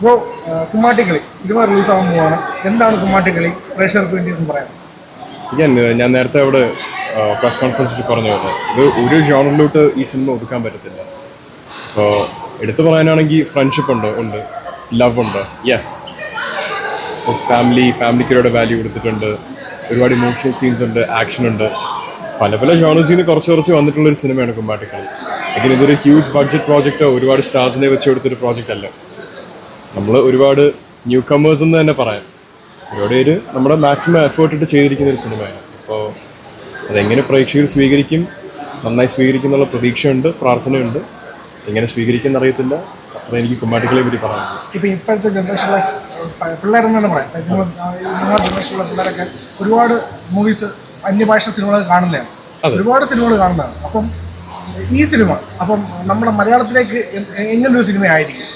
Bro Kummattikali cinema release ആവാൻ പോവാണ്. എന്താണ് കുമ്മാട്ടിക്കളി പ്രേക്ഷകർക്ക് വേണ്ടി എന്ന് പറയാം uh, ഞാൻ നേരത്തെ അവിടെ പ്രസ് കോൺഫറൻസിൽ പറഞ്ഞു ഇത് ഒരു ജോണറിലോട്ട് ഈ സിനിമ ഒതുക്കാൻ പറ്റത്തില്ല. അപ്പോൾ എടുത്തു പറയാനാണെങ്കിൽ ഫ്രണ്ട്ഷിപ്പ് ഉണ്ട് ഉണ്ട്. ലവ് ഉണ്ട്. യെസ് ഫാമിലി ഫാമിലിക്കൊരു വാല്യൂ കൊടുത്തിട്ടുണ്ട്. ഒരുപാട് ഇമോഷണൽ സീൻസ് ഉണ്ട് ആക്ഷൻ ഉണ്ട്. പല പല ജോണേഴ്സിൽ നിന്ന് കുറച്ച് കുറച്ച് വന്നിട്ടുള്ള ഒരു സിനിമയാണ് കുമ്പാട്ടിക്കളി ഇതൊരു ഹ്യൂജ് ബഡ്ജറ്റ് പ്രോജക്റ്റോ ഒരുപാട് സ്റ്റാർസിനെ വെച്ച് കൊടുത്തൊരു പ്രോജക്റ്റ് അല്ല. നമ്മൾ ഒരുപാട് ന്യൂ കമേഴ്സ് എന്ന് തന്നെ പറയാം. ഒരുപാട് പേര് നമ്മുടെ മാക്സിമം എഫേർട്ട് ഇട്ട് ചെയ്തിരിക്കുന്ന ഒരു സിനിമയാണ്. അപ്പോൾ അതെങ്ങനെ പ്രേക്ഷകർ സ്വീകരിക്കും നന്നായി സ്വീകരിക്കും എന്നുള്ള പ്രതീക്ഷയുണ്ട് പ്രാർത്ഥനയുണ്ട്. എങ്ങനെ സ്വീകരിക്കും എന്നറിയത്തില്ല. അത്ര എനിക്ക് കുമ്മാട്ടികളെ പറ്റി പറയാം ഇപ്പൊ ഇപ്പോഴത്തെ ജനറേഷനിലെ പിള്ളേരെന്ന് തന്നെ പറയാം. ജനറേഷനിലെ പിള്ളേരൊക്കെ ഒരുപാട് മൂവീസ് അന്യഭാഷ സിനിമകൾ കാണുന്നതാണ്. ഒരുപാട് സിനിമകൾ കാണുന്നതാണ്. അപ്പം ഈ സിനിമ അപ്പം നമ്മുടെ മലയാളത്തിലേക്ക് എങ്ങനെ എങ്ങനൊരു സിനിമ ആയിരിക്കും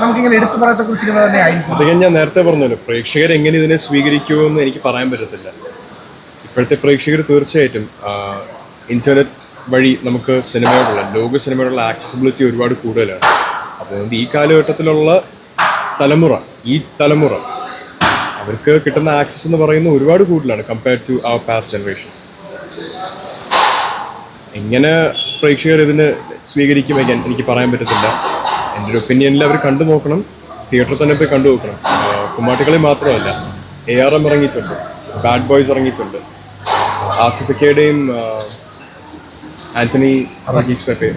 നമുക്കിങ്ങനെ എടുത്തു പറയത്തക്ക സിനിമ തന്നെ ആയിരിക്കും. ഞാൻ നേരത്തെ പറഞ്ഞല്ലോ പ്രേക്ഷകർ എങ്ങനെ ഇതിനെ സ്വീകരിക്കുമെന്ന് എനിക്ക് പറയാൻ പറ്റത്തില്ല. ഇപ്പോഴത്തെ പ്രേക്ഷകർ തീർച്ചയായിട്ടും ഇന്റർനെറ്റ് വഴി നമുക്ക് സിനിമയോടുള്ള ലോക സിനിമയോടുള്ള ആക്സസിബിലിറ്റി ഒരുപാട് കൂടുതലാണ്. അതുകൊണ്ട് ഈ കാലഘട്ടത്തിലുള്ള തലമുറ ഈ തലമുറ അവർക്ക് കിട്ടുന്ന ആക്സസ് എന്ന് പറയുന്നത് ഒരുപാട് കൂടുതലാണ് compared to our past generation എങ്ങനെ പ്രേക്ഷകർ ഇതിന് സ്വീകരിക്കും again എനിക്ക് പറയാൻ പറ്റത്തില്ല. എന്റെ ഒരു ഒപ്പീനിയനിൽ അവർ കണ്ടു നോക്കണം. തിയേറ്ററിൽ തന്നെ പോയി കണ്ടു നോക്കണം. കുമ്മാട്ടികളെ മാത്രമല്ല എ ആർ എം ഇറങ്ങിയിട്ടുണ്ട് ബാഡ് ബോയ്സ് ഇറങ്ങിയിട്ടുണ്ട്. ആസിഫിക്കയുടെയും ആന്റണി വർഗീസ് പെപ്പെ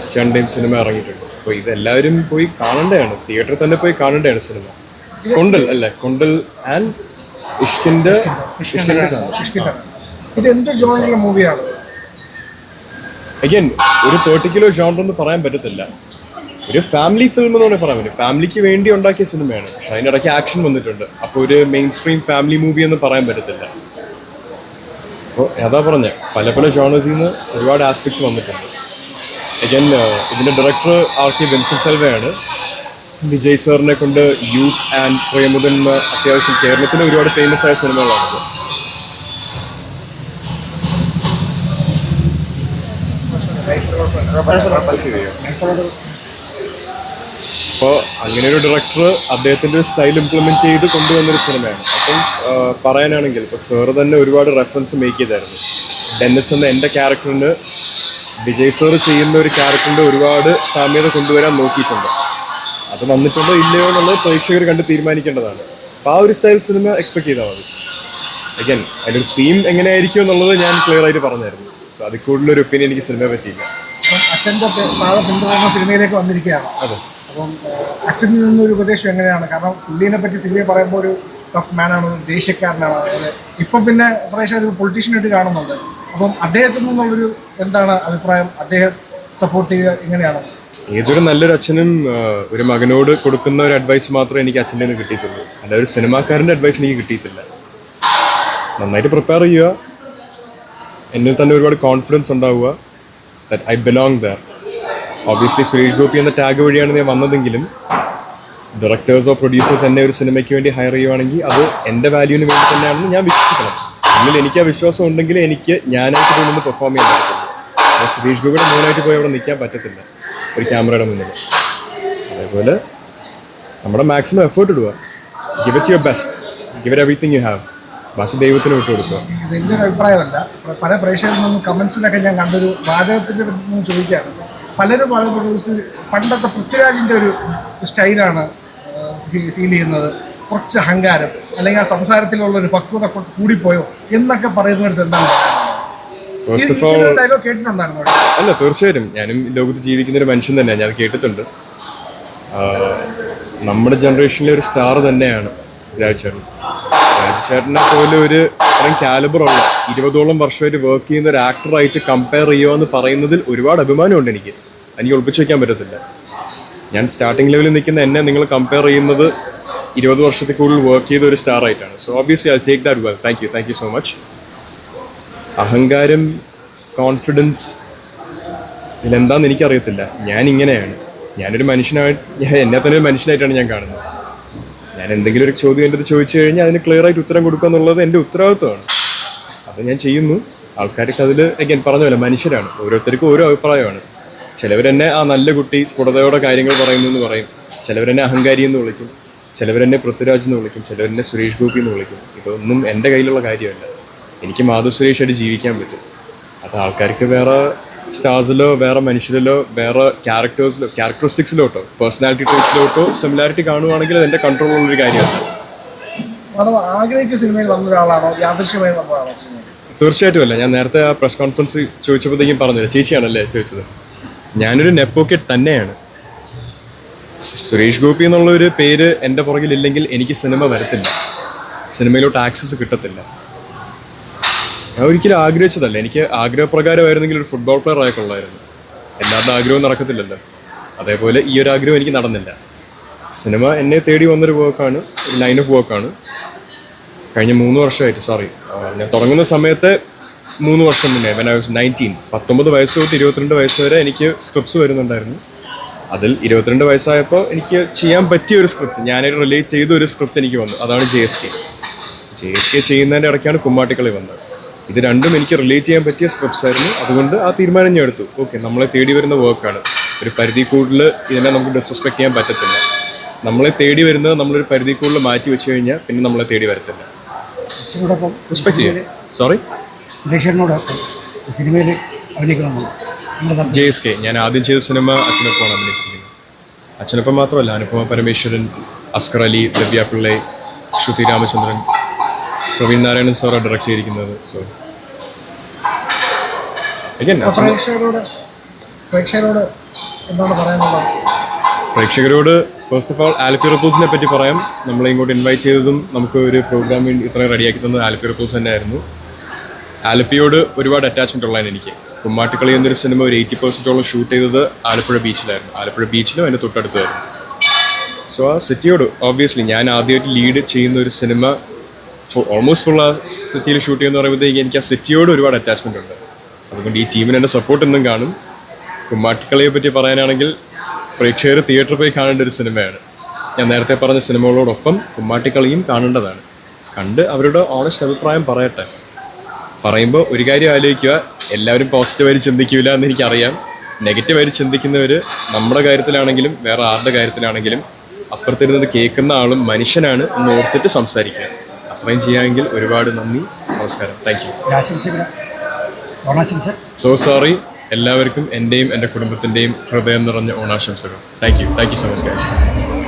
എസ്റ്റാന്റെയും സിനിമ ഇറങ്ങിയിട്ടുണ്ട്. അപ്പോൾ ഇതെല്ലാവരും പോയി കാണേണ്ടതാണ്. തിയേറ്ററിൽ തന്നെ പോയി കാണേണ്ടതാണ് സിനിമ. കൊണ്ടൽ അല്ലേ? കൊണ്ടൽ ആൻഡ് ഇഷ്കിന്റെ ജോണിലുള്ള മൂവിയാണ് അഗൈൻ ഒരു പെർട്ടിക്കുലർ ജോണർ എന്ന് പറയാൻ പറ്റത്തില്ല. ഒരു ഫാമിലി ഫിലിം എന്ന് പറഞ്ഞാൽ പറയാൻ പറ്റും ഫാമിലിക്ക് വേണ്ടി ഉണ്ടാക്കിയ സിനിമയാണ് പക്ഷെ അതിനിടയ്ക്ക് ആക്ഷൻ വന്നിട്ടുണ്ട്. അപ്പോൾ ഒരു മെയിൻ സ്ട്രീം ഫാമിലി മൂവി എന്ന് പറയാൻ പറ്റത്തില്ല. അപ്പോൾ അതാ പറഞ്ഞ പല പല ജോണേഴ്സിൽ നിന്ന് ഒരുപാട് ആസ്പെക്ട്സ് വന്നിട്ടുണ്ട്. അഗൈൻ ഇതിന്റെ ഡയറക്ടർ ആർ കെ ബെൻസിൽ സെൽവയാണ്. വിജയ് സാറിനെ കൊണ്ട് യൂത്ത് ആൻഡ് പ്രേമുദൻ എന്ന അത്യാവശ്യം കേരളത്തിലെ ഒരുപാട് ഫേമസ് ആയ സിനിമകളാണ് സിനിമകളാണിത് അപ്പോൾ അങ്ങനെ ഒരു ഡയറക്ടർ അദ്ദേഹത്തിന്റെ ഒരു സ്റ്റൈൽ ഇംപ്ലിമെന്റ് ചെയ്ത് കൊണ്ടുവന്നൊരു സിനിമയാണ് അപ്പം പറയാനാണെങ്കിൽ ഇപ്പോൾ സാറ് തന്നെ ഒരുപാട് റെഫറൻസ് മേക്ക് ചെയ്തായിരുന്നു. ഡെന്നിസ് എന്ന എന്റെ ക്യാരക്ടറിന് വിജയ് സാറ് ചെയ്യുന്ന ഒരു ക്യാരക്ടറിന്റെ ഒരുപാട് സാമ്യത കൊണ്ടുവരാൻ നോക്കിയിട്ടുണ്ട്. അത് വന്നിട്ടുണ്ടോ ഇല്ലയോ എന്നുള്ളത് പ്രേക്ഷകർ കണ്ട് തീരുമാനിക്കേണ്ടതാണ്. അപ്പോൾ ആ ഒരു സ്റ്റൈൽ സിനിമ എക്സ്പെക്ട് ചെയ്താൽ മതി. അഗൈൻ അതിന്റെ ഒരു തീം എങ്ങനെയായിരിക്കും എന്നുള്ളത് ഞാൻ ക്ലിയർ ആയിട്ട് പറഞ്ഞായിരുന്നു സോ അതിൽ കൂടുതലൊരു ഒപ്പീനിയൻ എനിക്ക് സിനിമയെ പറ്റിയില്ല. അച്ഛന്റെ സിനിമയിലേക്ക് വന്നിരിക്കുകയാണ്. അതെ. അപ്പം അച്ഛനിൽ നിന്നൊരു ഉപദേശം എങ്ങനെയാണ്? കാരണം പുള്ളീനെ പറ്റി സിനിമയെ പറയുമ്പോൾ ഒരു ടഫ് മാനാണ് ദേഷ്യക്കാരനാണ്. അതുപോലെ ഇപ്പം പിന്നെ പ്രേക്ഷകർ ഒരു പൊളിറ്റീഷ്യനായിട്ട് കാണുന്നുണ്ട്. അപ്പം അദ്ദേഹത്തിൽ നിന്നുള്ളൊരു എന്താണ് അഭിപ്രായം? അദ്ദേഹം സപ്പോർട്ട് ചെയ്യുക എങ്ങനെയാണ്? ഏതൊരു നല്ലൊരു അച്ഛനും ഒരു മകനോട് കൊടുക്കുന്ന ഒരു അഡ്വൈസ് മാത്രമേ എനിക്ക് അച്ഛന്റെ നിന്ന് കിട്ടിയിട്ടുള്ളൂ. അല്ല ഒരു സിനിമാക്കാരന്റെ അഡ്വൈസ് എനിക്ക് കിട്ടിയിട്ടില്ല. നന്നായിട്ട് പ്രിപ്പയർ ചെയ്യുക. എന്നിൽ തന്നെ ഒരുപാട് കോൺഫിഡൻസ് ഉണ്ടാവുക. That I belong there obviously Suresh Gopi എന്ന ടാഗ് വഴിയാണ് ഞാൻ വന്നതെങ്കിലും ഡയറക്ടേഴ്സോ പ്രൊഡ്യൂസേഴ്സ് എന്നെ ഒരു സിനിമയ്ക്ക് വേണ്ടി ഹയർ ചെയ്യുവാണെങ്കിൽ അത് എന്റെ വാല്യൂവിന് വേണ്ടി തന്നെയാണെന്ന് ഞാൻ വിശ്വസിക്കണം. അല്ലെങ്കിൽ എനിക്ക് ആ വിശ്വാസം ഉണ്ടെങ്കിൽ എനിക്ക് ഞാനായിട്ട് പോയി പെർഫോം ചെയ്യാൻ പറ്റത്തില്ല സുരേഷ് ഗോപിയുടെ മോനായിട്ട് പോയി അവിടെ നിൽക്കാൻ പറ്റത്തില്ല ഒരു ക്യാമറയുടെ മുന്നിൽ. അതേപോലെ നമ്മുടെ മാക്സിമം എഫേർട്ട് ഇടുക. Give it your best give it everything you have ബാക്കി ദൈവത്തിന് വിട്ടു കൊടുക്കുക. വലിയൊരു അഭിപ്രായമല്ല. പല പ്രേക്ഷകരിൽ നിന്നും കമൻസിലൊക്കെ ഞാൻ കണ്ടൊരു വാചകത്തിന്റെ ചോദിക്കുകയാണ്. പലരും പറയുന്നത് പണ്ടത്തെ പൃഥ്വിരാജിന്റെ ഒരു സ്റ്റൈലാണ് ഫീൽ ചെയ്യുന്നത്. കുറച്ച് അഹങ്കാരം അല്ലെങ്കിൽ ആ സംസാരത്തിലുള്ള ഒരു പക്വത കുറച്ച് കൂടിപ്പോയോ എന്നൊക്കെ പറയുന്നിടത്ത് എന്താണ് ഫസ്റ്റ് ഓഫ് ഓൾ. അല്ല തീർച്ചയായിട്ടും. ഞാനും ലോകത്ത് ജീവിക്കുന്ന ഒരു മനുഷ്യൻ തന്നെയാണ് ഞാൻ കേട്ടിട്ടുണ്ട്. നമ്മുടെ ജനറേഷനിലെ ഒരു സ്റ്റാർ തന്നെയാണ് രാജചേട്ടൻ രാജചേട്ടനെ പോലെ ഒരു അത്രയും കാലബറുള്ള ഇരുപതോളം വർഷമായിട്ട് വർക്ക് ചെയ്യുന്ന ഒരു ആക്ടറായിട്ട് കമ്പയർ ചെയ്യുക എന്ന് പറയുന്നതിൽ ഒരുപാട് അഭിമാനമുണ്ട് എനിക്ക്. എനിക്ക് ഒളിപ്പിച്ച് വയ്ക്കാൻ പറ്റത്തില്ല. ഞാൻ സ്റ്റാർട്ടിംഗ് ലെവലിൽ നിൽക്കുന്ന എന്നെ നിങ്ങൾ കമ്പയർ ചെയ്യുന്നത് ഇരുപത് വർഷത്തിൽ കൂടുതൽ വർക്ക് ചെയ്ത ഒരു സ്റ്റാർ ആയിട്ടാണ്. So obviously I take that well thank you thank you so much അഹങ്കാരം കോൺഫിഡൻസ് ഇതിലെന്താന്ന് എനിക്കറിയത്തില്ല. ഞാൻ ഇങ്ങനെയാണ്. ഞാനൊരു മനുഷ്യനായിട്ട് ഞാൻ എന്നെ തന്നെ ഒരു മനുഷ്യനായിട്ടാണ് ഞാൻ കാണുന്നത്. ഞാൻ എന്തെങ്കിലും ഒരു ചോദ്യം എന്റെ അടുത്ത് ചോദിച്ചു കഴിഞ്ഞാൽ അതിന് ക്ലിയർ ആയിട്ട് ഉത്തരം കൊടുക്കുക എന്നുള്ളത് എന്റെ ഉത്തരവാദിത്വമാണ്. അത് ഞാൻ ചെയ്യുന്നു. ആൾക്കാർക്ക് അതിൽ അഗൈൻ പറഞ്ഞ പോലെ മനുഷ്യരാണ്. ഓരോരുത്തർക്കും ഓരോ അഭിപ്രായമാണ്. ചിലവരെന്നെ ആ നല്ല കുട്ടി സ്ഫുടതയോടെ കാര്യങ്ങൾ പറയുന്നു എന്ന് പറയും. ചിലവരെന്നെ അഹങ്കാരി എന്ന് വിളിക്കും. ചിലവരെന്നെ പൃഥ്വിരാജ് എന്ന് വിളിക്കും. ചിലവരെന്നെ സുരേഷ് ഗോപി എന്ന് വിളിക്കും. ഇതൊന്നും എന്റെ കയ്യിലുള്ള കാര്യമല്ല. എനിക്ക് മാധവ് സുരേഷായിട്ട് ജീവിക്കാൻ പറ്റും. അത് ആൾക്കാർക്ക് വേറെ സ്റ്റാർസിലോ വേറെ മനുഷ്യരിലോ വേറെ ക്യാരക്ടേഴ്സിലോ ക്യാരക്ടറിസ്റ്റിക്സിലോട്ടോ പേഴ്സണാലിറ്റി ട്രേസിലോട്ടോ സിമിലാരിറ്റി കാണുവാണെങ്കിൽ അത് എന്റെ കൺട്രോളുള്ളൊരു കാര്യമല്ല ആഗ്രഹിച്ച സിനിമയിൽ വന്ന ഒരാളാണോ യാദൃശ്യമായി വന്ന ഒരാളാണോ തീർച്ചയായിട്ടും അല്ല. ഞാൻ നേരത്തെ ആ പ്രസ് കോൺഫറൻസ് ചോദിച്ചപ്പോഴത്തേക്കും പറഞ്ഞില്ല? ചേച്ചിയാണല്ലേ ചോദിച്ചത്? ഞാനൊരു നെപ്പോക്കറ്റ് തന്നെയാണ്. സുരേഷ് ഗോപി എന്നുള്ള ഒരു പേര് എന്റെ പുറകിൽ ഇല്ലെങ്കിൽ എനിക്ക് സിനിമ വരത്തില്ല. സിനിമയിലോട്ട് ആക്സസ് കിട്ടത്തില്ല. ഞാൻ ഒരിക്കലും ആഗ്രഹിച്ചതല്ല. എനിക്ക് ആഗ്രഹപ്രകാരമായിരുന്നെങ്കിൽ ഒരു ഫുട്ബോൾ പ്ലെയർ ആയിക്കൊള്ളായിരുന്നു എല്ലാവരുടെ ആഗ്രഹവും നടക്കത്തില്ലല്ലോ. അതേപോലെ ഈ ഒരു ആഗ്രഹം എനിക്ക് നടന്നില്ല. സിനിമ എന്നെ തേടി വന്നൊരു വർക്കാണ് ഒരു ലൈൻ ഓഫ് വർക്കാണ് കഴിഞ്ഞ മൂന്ന് വർഷമായിട്ട് സോറി ഞാൻ തുടങ്ങുന്ന സമയത്ത് മൂന്ന് വർഷം മുന്നേ വെൻ ഐ വാസ് നയന്റീൻ പത്തൊമ്പത് വയസ്സ് തൊട്ട് ഇരുപത്തിരണ്ട് വയസ്സ് വരെ എനിക്ക് സ്ക്രിപ്റ്റ്സ് വരുന്നുണ്ടായിരുന്നു. അതിൽ ഇരുപത്തിരണ്ട് വയസ്സായപ്പോൾ എനിക്ക് ചെയ്യാൻ പറ്റിയ ഒരു സ്ക്രിപ്റ്റ് ഞാനൊരു റിലേറ്റ് ചെയ്ത ഒരു സ്ക്രിപ്റ്റ് എനിക്ക് വന്നു. അതാണ് J S K J S K ചെയ്യുന്നതിന്റെ ഇടയ്ക്കാണ് കുമ്മാട്ടിക്കളി വന്നത്. ഇത് രണ്ടും എനിക്ക് റിലേറ്റ് ചെയ്യാൻ പറ്റിയ സ്ക്രിപ്റ്റ്സ് ആയിരുന്നു. അതുകൊണ്ട് ആ തീരുമാനം ഞാൻ എടുത്തു. ഓക്കെ നമ്മളെ തേടി വരുന്ന വർക്കാണ് ഒരു പരിധി കൂടുതൽ ഇതിനെ നമുക്ക് ഡിസ്റെസ്പെക്ട് ചെയ്യാൻ പറ്റത്തില്ല. നമ്മളെ തേടി വരുന്നത് നമ്മളൊരു പരിധി കൂടുതൽ മാറ്റി വെച്ച് കഴിഞ്ഞാൽ പിന്നെ നമ്മളെ തേടി വരത്തില്ല. സോറി സുരേഷനോടൊപ്പം സിനിമയിൽ അഭിനയിക്കണമെന്നുണ്ട് ജെ എസ് കെ ഞാൻ ആദ്യം ചെയ്ത സിനിമ അച്ഛനൊപ്പമാണ് അഭിനയിച്ചിരിക്കുന്നത്. അച്ഛനൊപ്പം മാത്രമല്ല അനുപമ പരമേശ്വരൻ അസ്കർ അലി ദിവ്യ പിള്ളെ ശ്രുതി രാമചന്ദ്രൻ പ്രവീൺ നാരായണൻ സാറാണ് ഡയറക്റ്റ് ചെയ്തിരിക്കുന്നത്. സോ പ്രേക്ഷകരോട് പ്രേക്ഷകരോട് എന്താണ് പറയാനുള്ളത്? പ്രേക്ഷകരോട് ഫസ്റ്റ് ഓഫ് ഓൾ ആലപ്പി റിപ്പോൾസിനെ പറ്റി പറയാം. നമ്മളെ ഇങ്ങോട്ട് ഇൻവൈറ്റ് ചെയ്തതും നമുക്ക് ഒരു പ്രോഗ്രാം ഇത്രയും റെഡിയാക്കി തന്നത് ആലപ്പി റിപ്പോർട്സ് തന്നെയായിരുന്നു. ആലപ്പിയോട് ഒരുപാട് അറ്റാച്ച്മെന്റ് ഉള്ളതാണ് എനിക്ക്. കുമ്മാട്ടിക്കളി എന്നൊരു സിനിമ ഒരു എയ്റ്റി പെർസെന്റോളം ഷൂട്ട് ചെയ്തത് ആലപ്പുഴ ബീച്ചിലായിരുന്നു ആലപ്പുഴ ബീച്ചിലും അതിന്റെ തൊട്ടടുത്തായിരുന്നു. സോ ആ സിറ്റിയോട് ഓബ്വിയസ്ലി ഞാൻ ആദ്യമായിട്ട് ലീഡ് ചെയ്യുന്ന ഒരു സിനിമ ഓൾമോസ്റ്റ് ഫുൾ ആ സിറ്റിയിൽ ഷൂട്ട് ചെയ്യുന്ന പറയുമ്പോഴത്തേക്ക് എനിക്ക് ആ സിറ്റിയോട് ഒരുപാട് അറ്റാച്ച്മെന്റ് ഉണ്ട്. അതുകൊണ്ട് ഈ ടീമിന് എന്റെ സപ്പോർട്ട് എന്നും കാണും. കുമ്മാട്ടിക്കളിയെ പറ്റി പറയാനാണെങ്കിൽ പ്രേക്ഷകർ തിയേറ്ററിൽ പോയി കാണേണ്ട ഒരു സിനിമയാണ് ഞാൻ നേരത്തെ പറഞ്ഞ സിനിമകളോടൊപ്പം കുമ്മാട്ടിക്കളിയും കാണേണ്ടതാണ്. കണ്ട് അവരുടെ ഓണസ്റ്റ് അഭിപ്രായം പറയട്ടെ. പറയുമ്പോൾ ഒരു കാര്യം ആലോചിക്കുക. എല്ലാവരും പോസിറ്റീവായി ചിന്തിക്കില്ല എന്ന് എനിക്കറിയാം. നെഗറ്റീവായിട്ട് ചിന്തിക്കുന്നവർ നമ്മുടെ കാര്യത്തിലാണെങ്കിലും വേറെ ആരുടെ കാര്യത്തിലാണെങ്കിലും അപ്പുറത്തിരുന്നത് കേൾക്കുന്ന ആളും മനുഷ്യനാണ് എന്ന് ഓർത്തിട്ട് സംസാരിക്കുക. അത്രയും ചെയ്യാമെങ്കിൽ ഒരുപാട് നന്ദി നമസ്കാരം. താങ്ക് യു സോ സോറി എല്ലാവർക്കും എന്റെയും എന്റെ കുടുംബത്തിന്റെയും ഹൃദയം നിറഞ്ഞ ഓണാശംസകൾ. Thank you thank you so much guys